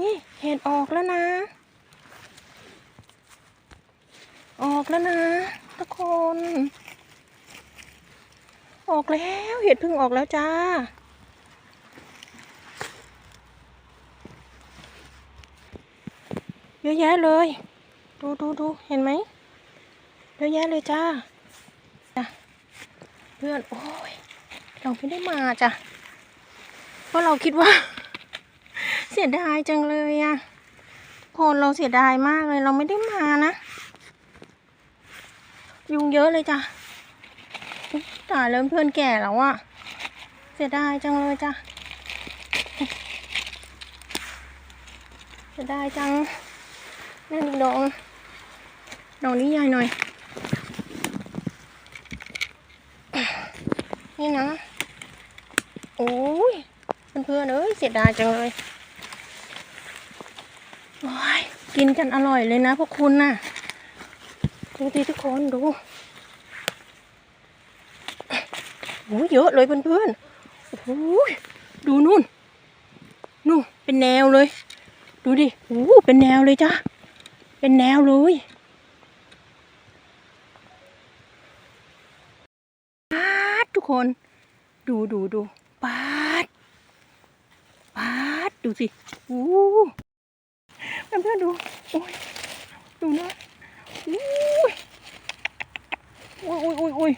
นี่เห็ดออกแล้วนะ ออกแล้วนะทุกคน ออกแล้วเห็ดพิ่งออกแล้วจ้า เยอะแยะเลย ดูดูดูเห็นไหมเยอะแยะเลยจ้าจ้ะเพื่อน โอ้ย เราไม่ได้มาจ้ะ เพราะเราคิดว่า สียดายจังเลยอะคนเราเสียดายมากเลยเราไม่ได้มานะ ยุงเยอะเลยจ้ะตายแล้วเพื่อนแก่แล้วอะเสียดายจังเลยจ้ะเสียดายจังนั่นอีกดอกดอกนี้ใหญ่หน่อย นี่นะ โอ้ยเพื่อนๆเอ้ยเสียดายจังเลย กินกันอร่อยเลยนะพวกคุณน่ะ ดูดิทุกคนดูโอ้ยเยอะเลยเพื่อนๆโอ้โหดูนู่น นู่นเป็นแนวเลย ดูดิโอ้หเป็นแนวเลยจ้ะ เป็นแนวเลยปาดทุกคน ดูดูดูปาดปาดดูสิโอ้ เพื่อนๆดูโอ้ยดูนะโอ้ยโอ้ยโอ้ยโอ้ยโอ้ย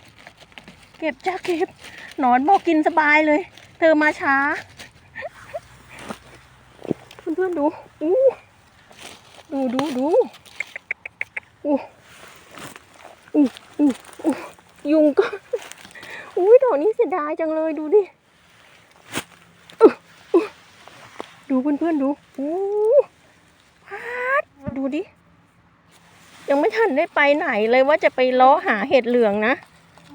เก็บจ้าเก็บหนอนบอกกินสบายเลย เธอมาช้า เพื่อนๆดูอู้ดูดูดูอู้อู้อู้อู้ยุงก็อุ้ยดอกนี้เสียดายจังเลยดูดิอื้ออื้อดูเพื่อนๆดูอู้ ดูดิ ยังไม่ทันได้ไปไหนเลยว่าจะไปลาะหาเห็ดเหลืองนะ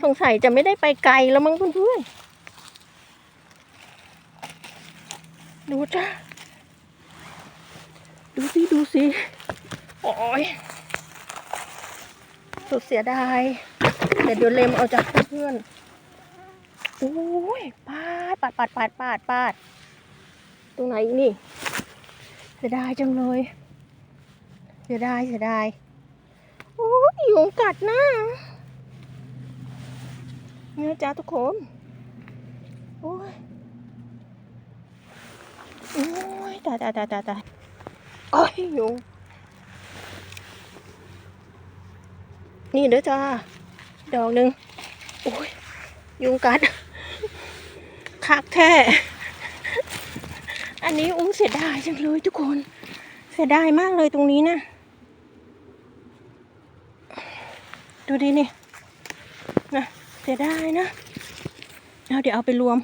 สงสัยจะไม่ได้ไปไกลแล้วมั้งเพื่อนๆ ดูจ้าดูสิ ดูสิ โอ้ยสุดเสียดายเดี๋ยวเดี๋ยวเลมเอาจากเพื่อนโอ้ยปาดปาดปาดปาดปาดปาดตรงไหนนี่เสียดายจังเลย เสียดายเสียดายโอ้ยยุงกัดหน้าเนี่ยจ้าทุกคนโอ้ยโอ้ยตายตายตายตายตายโอ้ยยุงนี่เด้อจ้าดอกหนึ่งโอ้ยยุงกัดคักแท้อันนี้อุ้งเสียดายจังเลยทุกคน เสียดายมากเลยตรงนี้นะ ดูดินี่นะเสียดายนะเอาเดี๋ยวเอาไปรวม